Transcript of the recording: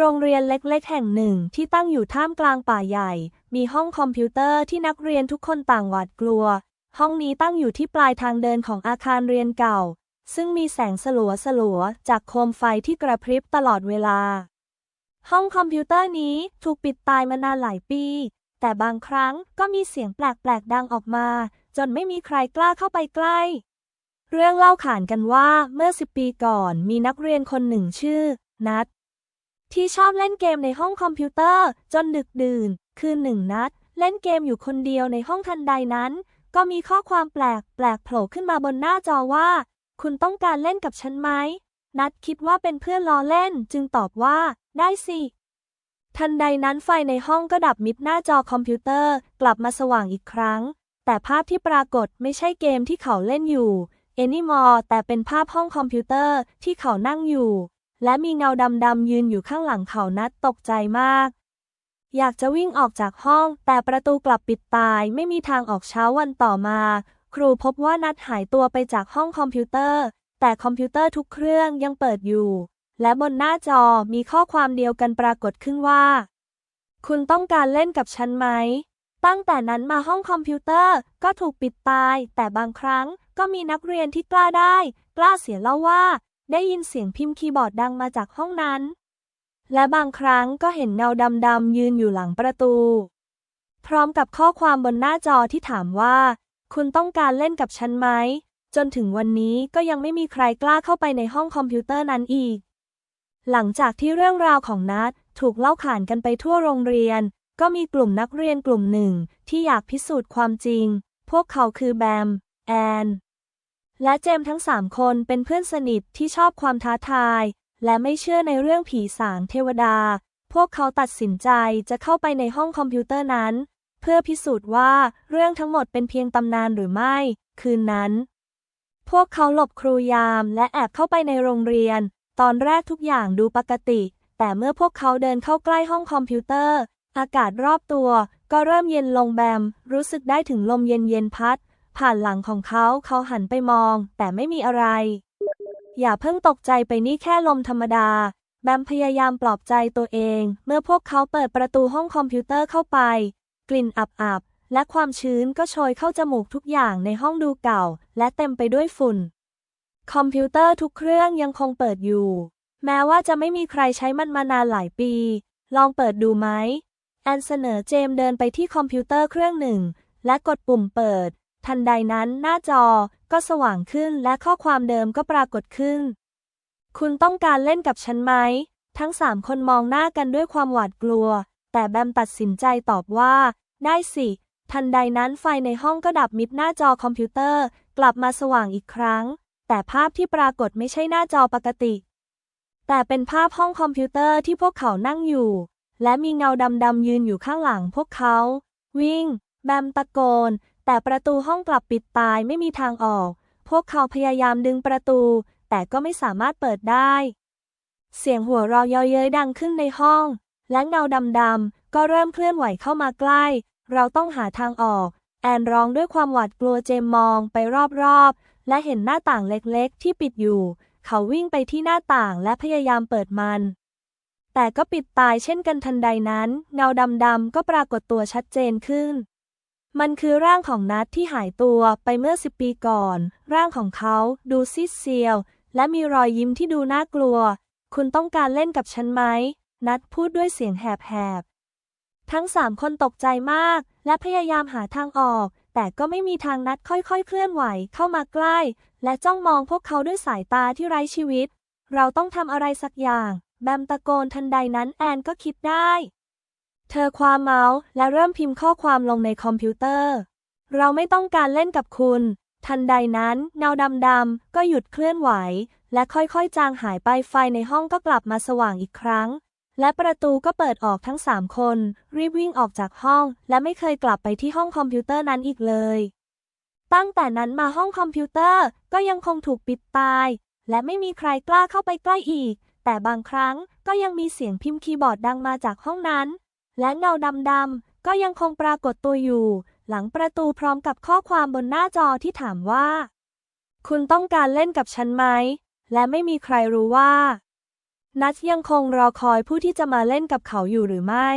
โรงเรียนเล็กๆ แห่งหนึ่งที่ตั้งอยู่ท่ามกลางป่าใหญ่ มีห้องคอมพิวเตอร์ที่นักเรียนทุกคนต่างหวาดกลัว ห้องนี้ตั้งอยู่ที่ปลายทางเดินของอาคารเรียนเก่า ซึ่งมีแสงสลัวสลัวๆจากโคมไฟที่กระพริบตลอดเวลา ห้องคอมพิวเตอร์นี้ถูกปิดตายมานานหลายปี แต่บางครั้งก็มีเสียงแปลกๆ ดังออกมา จนไม่มีใครกล้าเข้าไปใกล้ เรื่องเล่าขานกันว่าเมื่อสิบปีก่อนมีนักเรียนคนหนึ่งชื่อ นัท ที่ชอบเล่นเกมในห้องคอมพิวเตอร์ จนดึกดื่น คืนหนึ่งนัด เล่นเกมอยู่คนเดียวในห้องทันใดนั้น ก็มีข้อความแปลกแปลกโผล่ขึ้นมาบนหน้าจอว่า คุณต้องการเล่นกับฉันไหม นัดคิดว่าเป็นเพื่อนล้อเล่นจึงตอบว่า ได้สิ ทันใดนั้นไฟในห้องก็ดับมิดหน้าจอคอมพิวเตอร์ กลับมาสว่างอีกครั้ง แต่ภาพที่ปรากฏไม่ใช่เกมที่เขาเล่นอยู่ anymore แต่เป็นภาพห้องคอมพิวเตอร์ที่เขานั่งอยู่ และมีเงาดำๆยืนอยู่ข้างหลังเขานัดตกใจมาก อยากจะวิ่งออกจากห้อง แต่ประตูกลับปิดตาย ไม่มีทางออกเช้าวันต่อมา ครูพบว่านัดหายตัวไปจากห้องคอมพิวเตอร์ แต่คอมพิวเตอร์ทุกเครื่องยังเปิดอยู่ และบนหน้าจอมีข้อความเดียวกันปรากฏขึ้นว่า คุณต้องการเล่นกับฉันไหม ตั้งแต่นั้นมาห้องคอมพิวเตอร์ก็ถูกปิดตาย แต่บางครั้งก็มีนักเรียนที่กล้าได้ กล้าเสียเล่าว่า ได้ยินเสียงพิมพ์คีย์บอร์ดดังมาจากห้องนั้น และบางครั้งก็เห็นเงาดำๆยืนอยู่หลังประตู พร้อมกับข้อความบนหน้าจอที่ถามว่า คุณต้องการเล่นกับฉันไหม จนถึงวันนี้ก็ยังไม่มีใครกล้าเข้าไปในห้องคอมพิวเตอร์นั้นอีก หลังจากที่เรื่องราวของนัทถูกเล่าขานกันไปทั่วโรงเรียน ก็มีกลุ่มนักเรียนกลุ่มหนึ่งที่อยากพิสูจน์ความจริง พวกเขาคือแบม แอน และเจมทั้งสามคนเป็นเพื่อนสนิทที่ชอบความท้าทาย และไม่เชื่อในเรื่องผีสางเทวดา พวกเขาตัดสินใจจะเข้าไปในห้องคอมพิวเตอร์นั้น เพื่อพิสูจน์ว่าเรื่องทั้งหมดเป็นเพียงตำนานหรือไม่ คืนนั้น พวกเขาหลบครูยามและแอบเข้าไปในโรงเรียน ตอนแรกทุกอย่างดูปกติ แต่เมื่อพวกเขาเดินเข้าใกล้ห้องคอมพิวเตอร์ อากาศรอบตัว ก็เริ่มเย็นลงแบม รู้สึกได้ถึงลมเย็นๆพัด ผ่านหลังของเขาเขาหันไปมอง แต่ไม่มีอะไร อย่าเพิ่งตกใจไปนี่แค่ลมธรรมดา แบมพยายามปลอบใจตัวเอง เมื่อพวกเขาเปิดประตูห้องคอมพิวเตอร์เข้าไป กลิ่นอับๆและความชื้นก็โชยเข้าจมูกทุกอย่างในห้องดูเก่า และเต็มไปด้วยฝุ่น คอมพิวเตอร์ทุกเครื่องยังคงเปิดอยู่ แม้ว่าจะไม่มีใครใช้มันมานานหลายปี ลองเปิดดูไหมแอนเสนอเจมเดินไปที่คอมพิวเตอร์เครื่องหนึ่ง และกดปุ่มเปิด ทันใดนั้นหน้าจอก็สว่างขึ้นและข้อความเดิมก็ปรากฏขึ้น คุณต้องการเล่นกับฉันไหม ทั้งสามคนมองหน้ากันด้วยความหวาดกลัว แต่แบมตัดสินใจตอบว่า ได้สิ ทันใดนั้นไฟในห้องก็ดับมิดหน้าจอคอมพิวเตอร์ กลับมาสว่างอีกครั้ง แต่ภาพที่ปรากฏไม่ใช่หน้าจอปกติ แต่เป็นภาพห้องคอมพิวเตอร์ที่พวกเขานั่งอยู่ และมีเงาดำๆยืนอยู่ข้างหลังพวกเขา วิ่ง แบมตะโกน แต่ประตูห้องกลับปิดตายไม่มีทางออก พวกเขาพยายามดึงประตู แต่ก็ไม่สามารถเปิดได้ เสียงหัวเราะเยาะเย้ยดังขึ้นในห้อง และเงาดำๆก็เริ่มเคลื่อนไหวเข้ามาใกล้ เราต้องหาทางออก แอนร้องด้วยความหวาดกลัวเจมมองไปรอบๆ และเห็นหน้าต่างเล็กๆ ที่ปิดอยู่ เขาวิ่งไปที่หน้าต่างและพยายามเปิดมัน แต่ก็ปิดตายเช่นกันทันใดนั้น เงาดำๆก็ปรากฏตัวชัดเจนขึ้น มันคือร่างของนัทที่หายตัวไปเมื่อสิบปีก่อน ร่างของเขาดูซีดเซียว และมีรอยยิ้มที่ดูน่ากลัว คุณต้องการเล่นกับฉันไหม นัทพูดด้วยเสียงแหบๆ ทั้งสามคนตกใจมาก และพยายามหาทางออก แต่ก็ไม่มีทางนัดค่อยๆ เคลื่อนไหวเข้ามาใกล้ และจ้องมองพวกเขาด้วยสายตาที่ไร้ชีวิต เราต้องทำอะไรสักอย่าง แบมตะโกนทันใดนั้นแอนก็คิดได้ เธอคว้าเมาส์และเริ่มพิมพ์ข้อความลงในคอมพิวเตอร์ เราไม่ต้องการเล่นกับคุณ ทันใดนั้นเงาดำๆก็หยุดเคลื่อนไหว และค่อยๆ จางหายไปไฟในห้องก็กลับมาสว่างอีกครั้ง และประตูก็เปิดออกทั้งสามคน รีบวิ่งออกจากห้อง และไม่เคยกลับไปที่ห้องคอมพิวเตอร์นั้นอีกเลย ตั้งแต่นั้นมาห้องคอมพิวเตอร์ก็ยังคงถูกปิดตาย และไม่มีใครกล้าเข้าไปใกล้อีก แต่บางครั้งก็ยังมีเสียงพิมพ์คีย์บอร์ดดังมาจากห้องนั้น และเงาดำๆก็ยังคงปรากฏตัวอยู่ หลังประตูพร้อมกับข้อความบนหน้าจอที่ถามว่า คุณต้องการเล่นกับฉันไหม และไม่มีใครรู้ว่า นัทยังคงรอคอยผู้ที่จะมาเล่นกับเขาอยู่หรือไม่